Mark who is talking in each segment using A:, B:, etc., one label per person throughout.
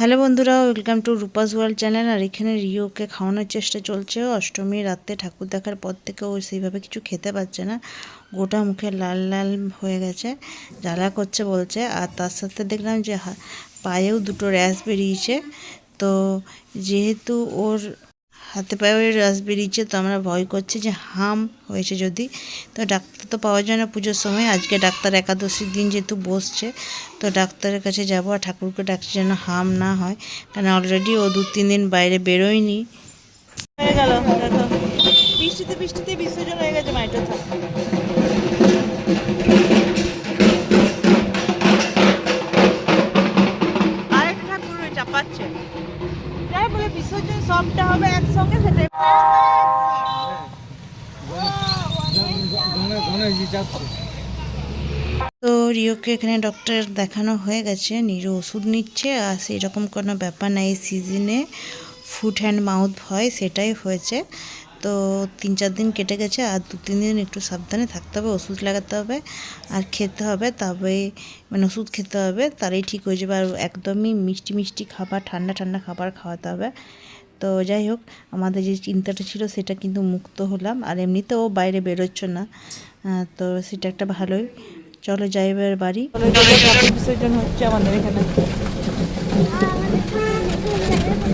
A: Hello বন্ধুরা welcome to Rupa's world channel আর এখানে রিওকে খাওয়ানোর চেষ্টা চলছে। অষ্টমী রাতে ঠাকুর দেখার পর থেকে ও সেইভাবে কিছু খেতে পারছে না। গোটা মুখে লাল লাল হয়ে গেছে, জ্বালা করছে বলছে। আর তার সাথে দেখলাম যে পায়েও দুটো র্যাশ বেরিয়েছে। তো যেহেতু ওর হাতে পায়ে রাস বেরিয়েছে তো আমরা ভয় করছি যে হাম হয়েছে যদি। তো ডাক্তার তো পাওয়া যায় না পুজোর সময়। আজকে ডাক্তার একাদশীর দিন যেহেতু বসছে, তো ডাক্তারের কাছে যাব আর ঠাকুরকে ডাকছি যেন হাম না হয়। কারণ অলরেডি ও দু তিন দিন বাইরে বেরোয়নি। হয়ে গেল বৃষ্টিতে বৃষ্টিতে বিসর্জন হয়ে গেছে মাইটা তো রিওকে এখানে ডক্টর দেখানো হয়ে গেছে, নিরো ওষুধ নিচ্ছে আর সেই রকম কোনো ব্যাপার নাই সিজনে ফুট হ্যান্ড মাউথ হয়, সেটাই হয়েছে। তো তিন চার দিন কেটে গেছে আর দু তিন দিন একটু সাবধানে থাকতে হবে, ওষুধ লাগাতে হবে আর খেতে হবে, তবে মানে ওষুধ খেতে হবে তারই ঠিক হয়ে যাবে। আর একদমই মিষ্টি মিষ্টি খাবার, ঠান্ডা ঠান্ডা খাবার খাওয়াতে হবে। তো যাই হোক, আমাদের যে চিন্তাটা ছিল সেটা কিন্তু মুক্ত হলাম, আর এমনিতেও বাইরে বেরোচ্ছ না। তো সেটা একটা ভালোই। চলো যাই এবার বাড়ি। বিসর্জন হচ্ছে আমাদের এখানে।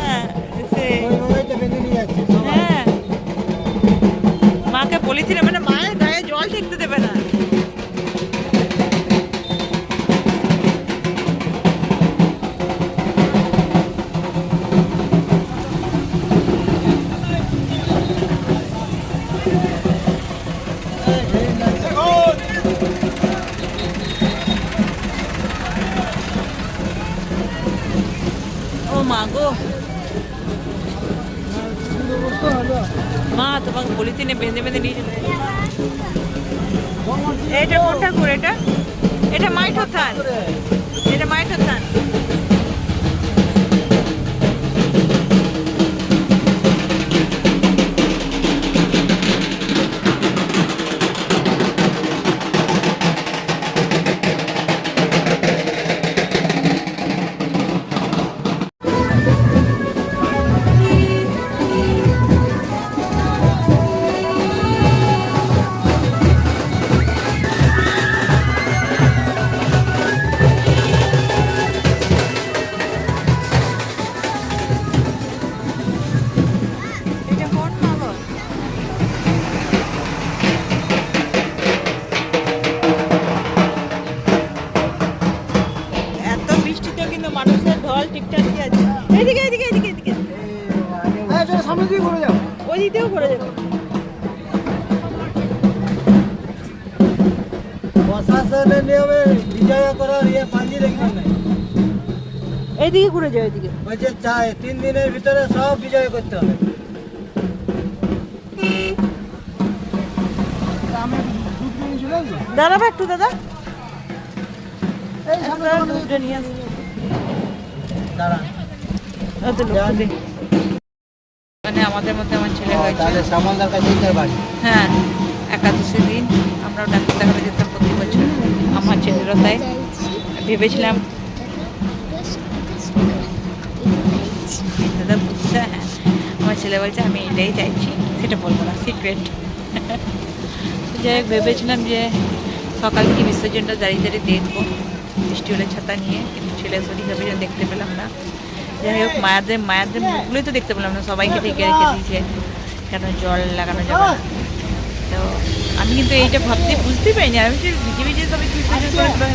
A: হ্যাঁ হ্যাঁ। মাকে বলেছিলাম মানে এটা কোন ঠাকুর এটা? এটা মাইঠো থান এটা মাইঠো থান দিয়েও ঘুরে যাবে
B: প্রশাসনের নিয়মে বিজয় করার ইয়ে পাঞ্জি রেখে নাই।
A: এইদিকে ঘুরে যাও এদিকে
B: বলছে চাই তিন দিনের ভিতরে সব বিজয় করতে হবে।
A: দাঁড়াবে একটু দাদা। নিয়ে। মানে আমাদের মধ্যে আমার ছেলে হয়েছে।
B: তাহলে সামলদার কাছে তার বাড়ি
A: হ্যাঁ একাদশী দিন। আমরাও ডাক্তার দেখাতে যেতাম প্রতি বছর। আমার ছেলেরও তাই। ভেবেছিলাম দাদা বুঝছে হ্যাঁ আমার ছেলে বলছে আমি এটাই চাইছি। সেটা বলব না সিক্রেট। যাই হোক ভেবেছিলাম যে সকাল থেকে বিসর্জনটা দাঁড়িয়ে দাঁড়িয়ে দেখব বৃষ্টি হলে ছাতা নিয়ে কিন্তু ছেলে শরীর দেখতে পেলাম না। যাই হোক মায়াদের মায়াদের মুখগুলোই তো দেখতে পেলাম না সবাইকে ঢেকে রেখে দিয়েছে। কেন জল লাগানো যাবে তো আমি কিন্তু এইটা ভাবতে বুঝতেই পারিনি। আমি ভিজে ভিজে সবাই বিসর্জন করে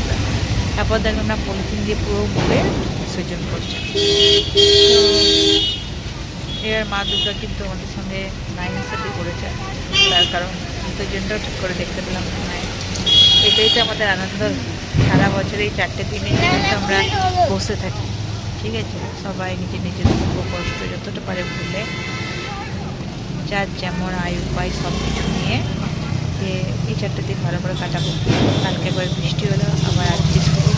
A: তারপর দেখলাম না পলিথিন দিয়ে পুরো মুখে বিসর্জন করছে। তো এবার মা দুর্গা কিন্তু আমাদের সঙ্গে নাইনের সাথে করেছে। তার কারণ বিসর্জনটাও ঠিক করে দেখতে পেলাম না এটাই তো আমাদের আনন্দ। সারা বছর এই চারটে দিনে আমরা বসে থাকি। ঠিক আছে? সবাই নিজের নিজের দুঃখ, কষ্ট যতটা পারে ভুলে যার যেমন আয়ু পায় সব কিছু নিয়ে যে এই চারটে দিন ভালো করে কাটাবো। কালকে একবার বৃষ্টি হলো, আবার আজকে শুরু।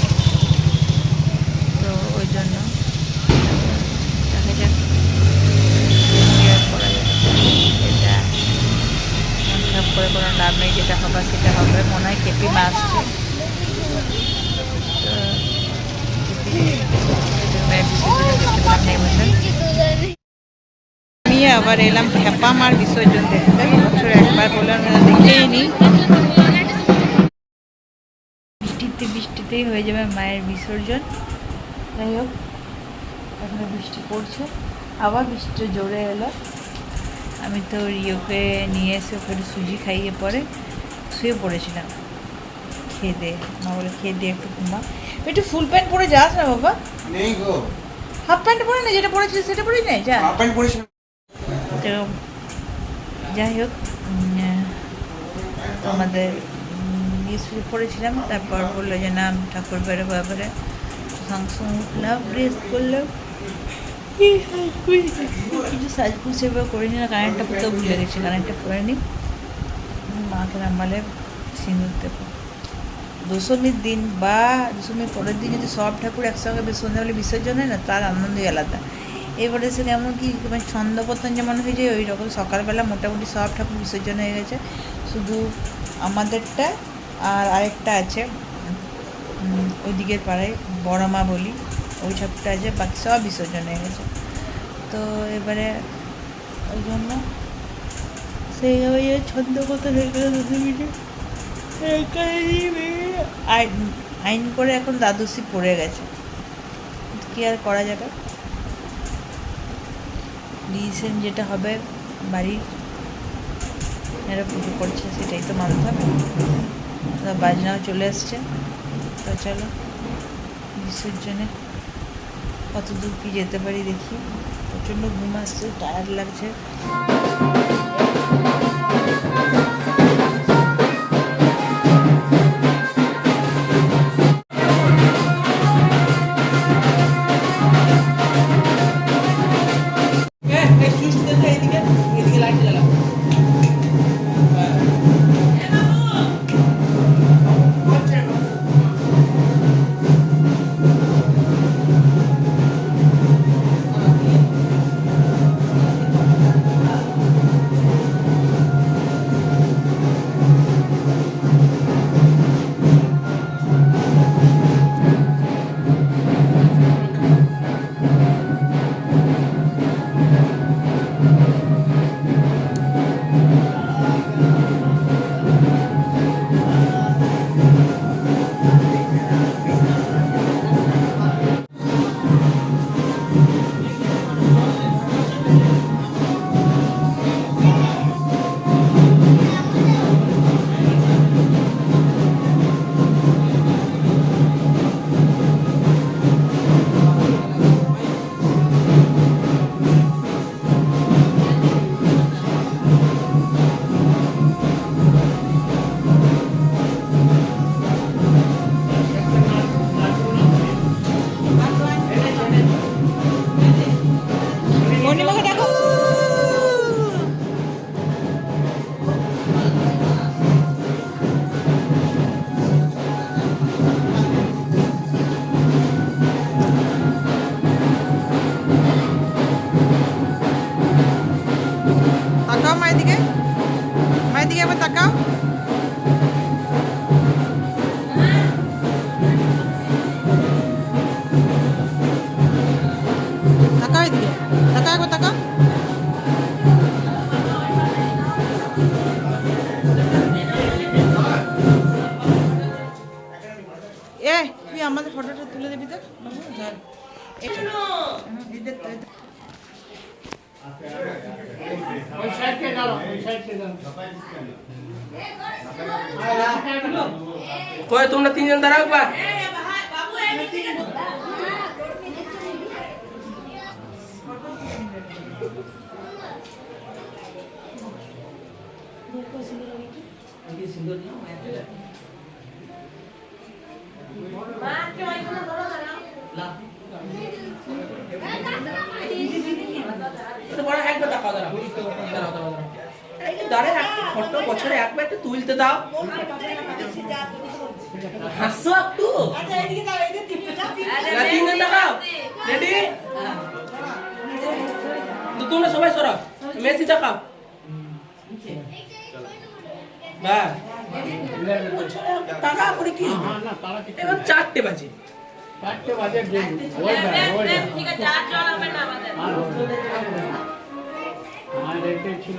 A: তো ওই জন্য দেখা যাক। করা এটা মন খারাপ করে কোনো লাভ নেই, যেটা হবার সেটা হবে। মনে হয় কেপি মা আসছে তো কেপি মায়ের বিসর্জনে আবার এলাম খেপা মার বিসর্জন দেখতে বছর একবার বললাম দেখেই নি। বৃষ্টিতে বৃষ্টিতেই হয়ে যাবে মায়ের বিসর্জন। যাই হোক এখনও বৃষ্টি পড়ছে। আবার বৃষ্টি জোরে এলো। আমি তো রিওকে নিয়ে এসে ওকে একটু সুজি খাইয়ে পরে শুয়ে পড়েছিলাম। খেয়ে দে মা বলে খেয়ে দিয়ে একটু ঘুমা। একটু ফুল প্যান্ট পরে যাস না বাবা।
C: নেই গো।
A: হাফ প্যান্ট পরে না যেটা পরেছিস সেটা পরেই নাই যা।
C: হাফ প্যান্ট পরিস
A: তো যাই হোক নিয়ে শুরু করেছিলাম তারপর বলল যে না ঠাকুর বেরো ব্যাপারে সঙ্গে উঠলাম ড্রেস করলাম কিছু সাজগুজ সেভাবে করিনি না কারেন্টটা পড়তেও ভুলে গেছি কারেন্টটা পরে নি মাকে নামালে সিঁদুর দেবো দশমীর দিন বা দশমীর পরের দিন যদি সব ঠাকুর একসঙ্গে সন্ধ্যাবেলা বিসর্জন হয় না তার আনন্দই আলাদা এবারে সে কেমন কি মানে ছন্দপতন যেমন হয়ে যায় ওই রকম সকালবেলা মোটামুটি সব ঠাকুর বিসর্জন হয়ে গেছে। শুধু আমাদেরটা আর আরেকটা আছে ওই দিকের পাড়ায় বড়মা বলি, ওই ঠাকুরটা আছে, বাকি সব বিসর্জন হয়ে গেছে। তো এবারে ওই জন্য সেই ওই ছন্দপতন হয়ে গেল আইন করে এখন দ্বাদশী পড়ে গেছে। কি আর করা যাবে? ডিসিশন যেটা হবে, বাড়ির এরা পুজো করছে, সেটাই তো মানতে হবে। বাজনাও চলে আসছে। তো চলো বিসর্জনে কত দূর কি যেতে পারি দেখি। প্রচণ্ড ঘুম আসছে টায়ার লাগছে।
D: বছরে একবার একটু তুলতে দাও। হাসো একটু। রেডি তোমরা সবাই সরাও মেসি তাকাও বাস টাকা করে কি এবার চারটে বাজে।
E: চারটে বাজে ওই
B: এটাই ছিল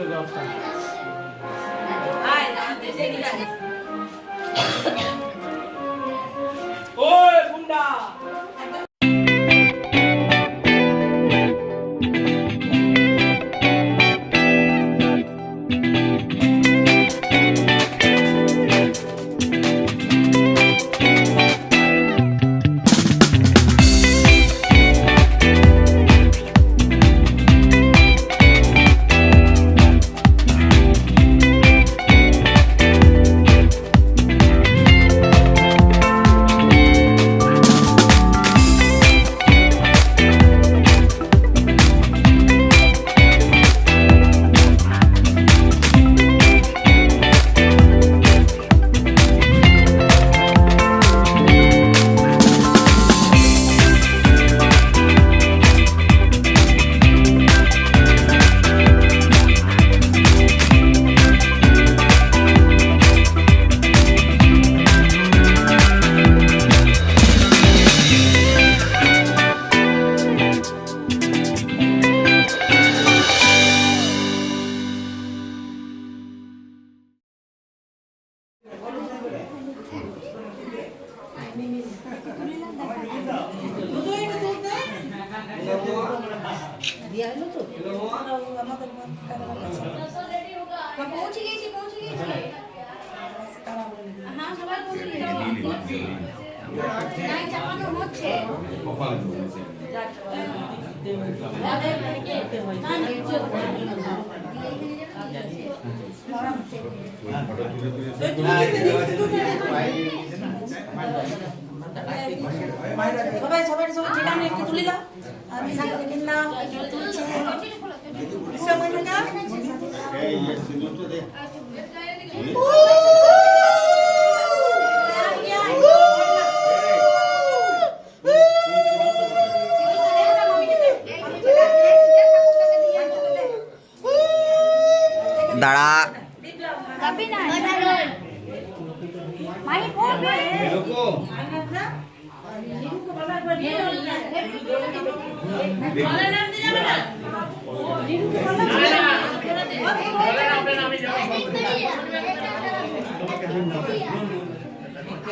C: সবাই পৌঁছে গেছি নাই চাপানো হচ্ছে
E: সবাই সবাই সবাই ঠিকানা একটু তুলে দাও। আমি সাথে একটু তুলছে সময় টাকা
F: দাঁড়া
C: যাবি না মাই পড়বে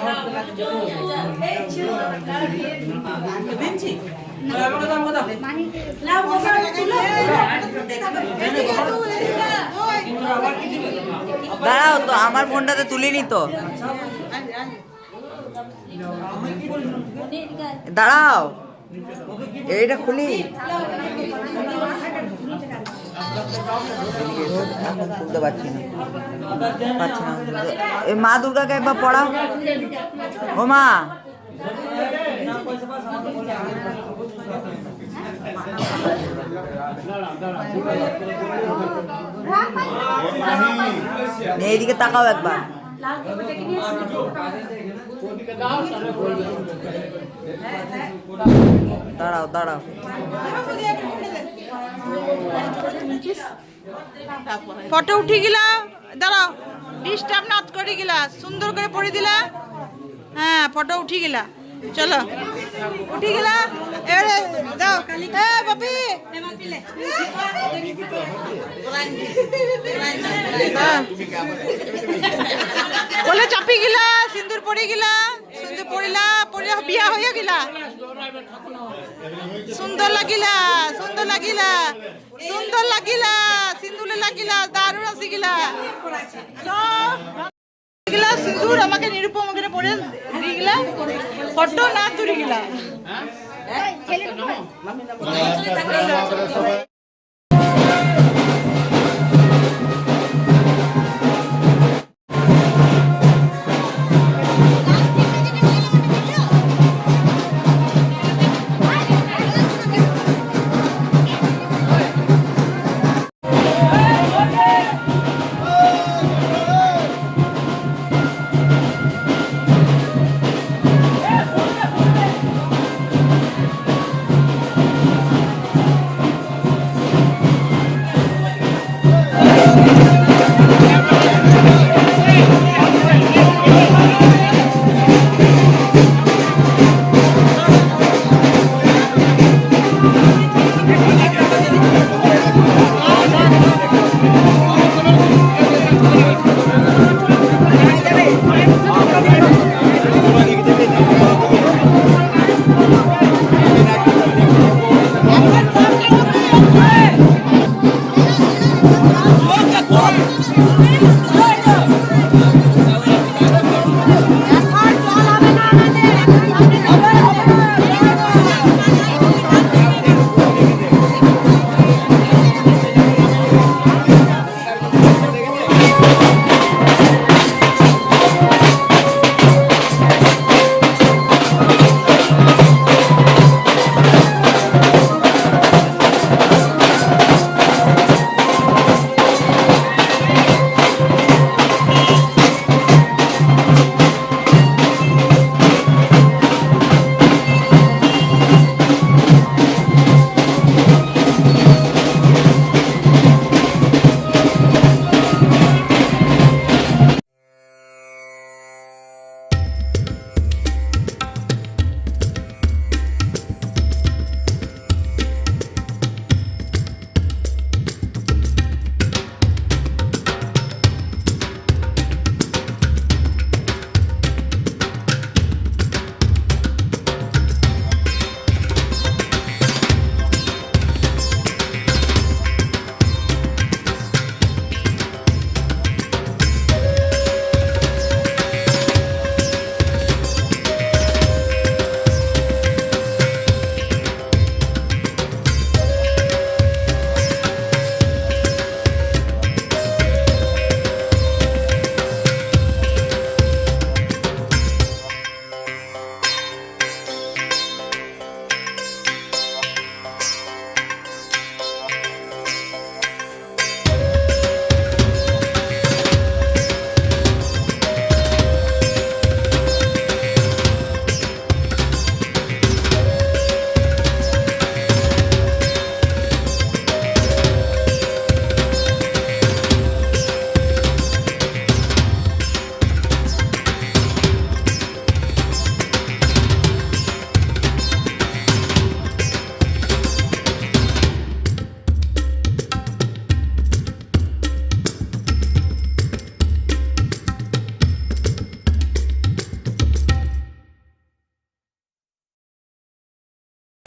E: নাও ওখানে তুলো
F: দাঁড়াও তো, আমার ফোনটাতে তুলিনি তো। দাঁড়াও। এইটা খুলি। মা দুর্গাকে একবার পড়াও। ও মা। এইদিকে তাকাও একবার। দাঁড়াও দাঁড়াও।
A: ফটো উঠি গিলা, দাঁড়াও। ডিস্টার্ব নট করি গিলা, সুন্দর করে পড়ে দিলা। হ্যাঁ ফটো উঠি গিলা। চলো। উঠি গিলা এবারে যাও। এ, বাপি। হ্যাঁ। বলে চাপি গিলা সিন্দুর পড়ি গিলা সিন্দুর পড়িলা, পড়িয়া বিয়া হইয়া গিলা সুন্দর লাগিলা সুন্দর লাগিলা সুন্দর লাগিলা, সিন্দুরে লাগিলা, দারুণ আসিগিলা গিলা সিন্দুর আমাকে নিরূপম ওখানে পড়ে দিয়ে গিলা ফটো না তুলি গিলা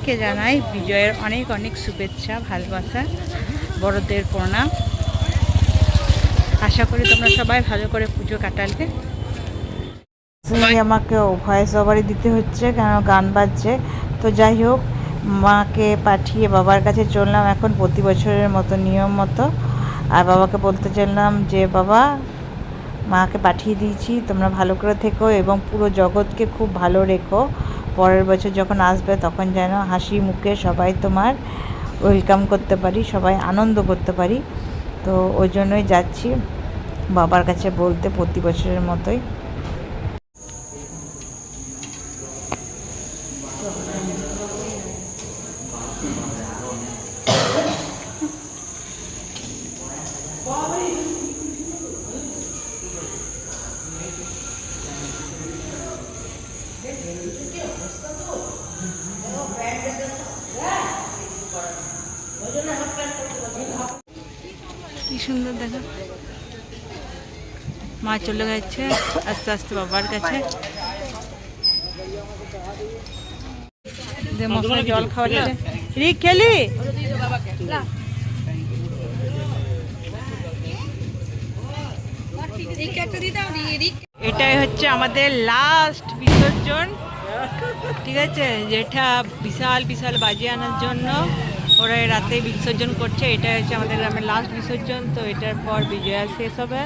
A: সবাইকে জানাই বিজয়ের অনেক অনেক শুভেচ্ছা, ভালোবাসা, বড়দের প্রণাম। আশা করি তোমরা সবাই ভালো করে পুজো কাটালে। আমাকে ভয়েস ওভারই দিতে হচ্ছে, কেন গান বাজছে। তো যাই হোক, মাকে পাঠিয়ে বাবার কাছে চললাম এখন প্রতি বছরের মতো, নিয়ম মতো। আর বাবাকে বলতে চললাম যে, বাবা, মাকে পাঠিয়ে দিয়েছি, তোমরা ভালো করে থেকো এবং পুরো জগৎকে খুব ভালো রেখো। পরের বছর যখন আসবে তখন যেন হাসি মুখে সবাই তোমার ওয়েলকাম করতে পারি, সবাই আনন্দ করতে পারি। তো ওই জন্যই যাচ্ছি বাবার কাছে বলতে প্রতি বছরের মতোই কি সুন্দর দেখো মা চলে গেছে। আস্তে আস্তে বাবার কাছে। মশলা জল খাওয়াচ্ছে রিক খেলি? এটাই হচ্ছে আমাদের লাস্ট বিসর্জন। ঠিক আছে? যেটা বিশাল বিশাল বাজি আনার জন্য ওরা রাতে বিসর্জন করছে। এটা হচ্ছে আমাদের গ্রামের লাস্ট বিসর্জন। তো এটার পর বিজয়া শেষ হবে।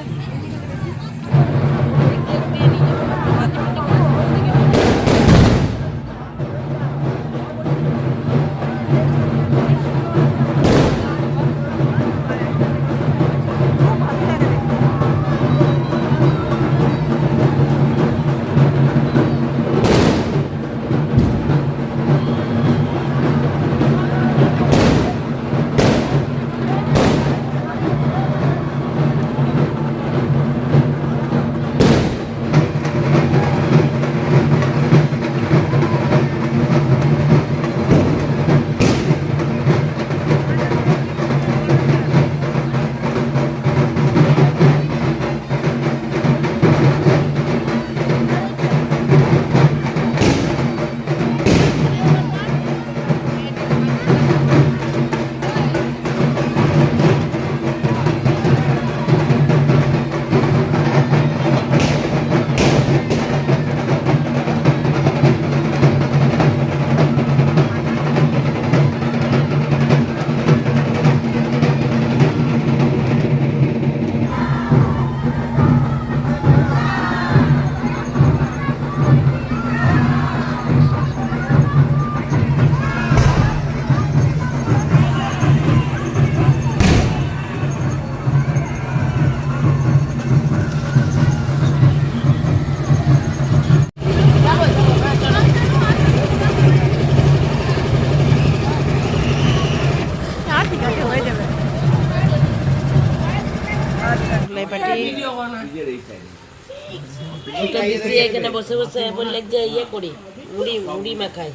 E: বসে বসে বললে যে ইয়ে করি উড়ি উড়ি মাখাই।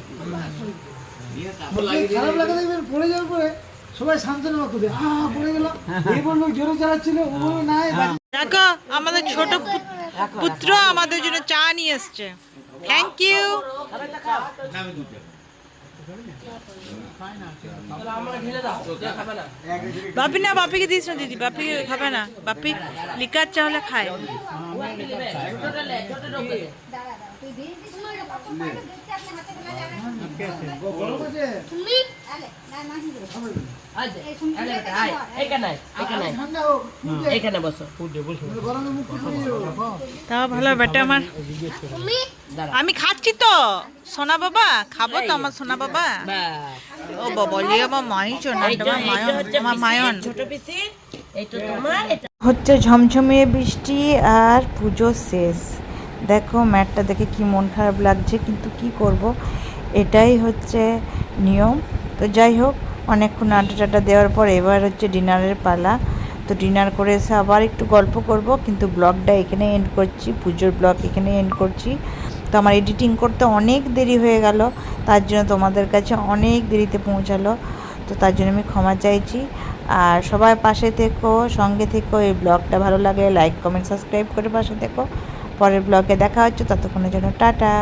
B: খারাপ লাগে দেখবেন পড়ে যাওয়ার পরে। সবাই সান্ত্বনা করবে হা পড়ে গেল এই বলল জোরে চালাচ্ছিল। ও বলল নাই
A: দেখো আমাদের ছোট পুত্র আমাদের জন্য চা নিয়ে এসছে। থ্যাংক ইউ বাপি না বাপিকে দিস না দিদি বাপি খাবে না। বাপি লিকার চা হলে খায় আমি খাচ্ছি তো। সোনা বাবা খাব তো আমার সোনা বাবা। ও বলি আমার মাই আমার মায়ন
E: ছোট পিসি
A: হচ্ছে ঝমঝমিয়ে বৃষ্টি আর পুজো শেষ। দেখো ম্যাটটা দেখে কি মন খারাপ লাগছে, কিন্তু কি করব? এটাই হচ্ছে নিয়ম। তো যাই হোক, অনেকক্ষণ আড্ডা টাড্ডা দেওয়ার পর এবার হচ্ছে ডিনারের পালা। তো ডিনার করে এসে আবার একটু গল্প করব, কিন্তু ব্লগটা এখানে এন্ড করছি, পুজোর ব্লগ এখানে এন্ড করছি। তো আমার এডিটিং করতে অনেক দেরি হয়ে গেল, তার জন্য তোমাদের কাছে অনেক দেরিতে পৌঁছালো। তো তার জন্য আমি ক্ষমা চাইছি। আর সবাই পাশে থেকো, সঙ্গে থেকো, এই ব্লগটা ভালো লাগে লাইক কমেন্ট সাবস্ক্রাইব করে পাশে থেকো। পরের ব্লগে দেখা হচ্ছে ততক্ষণের জন্য টাটা।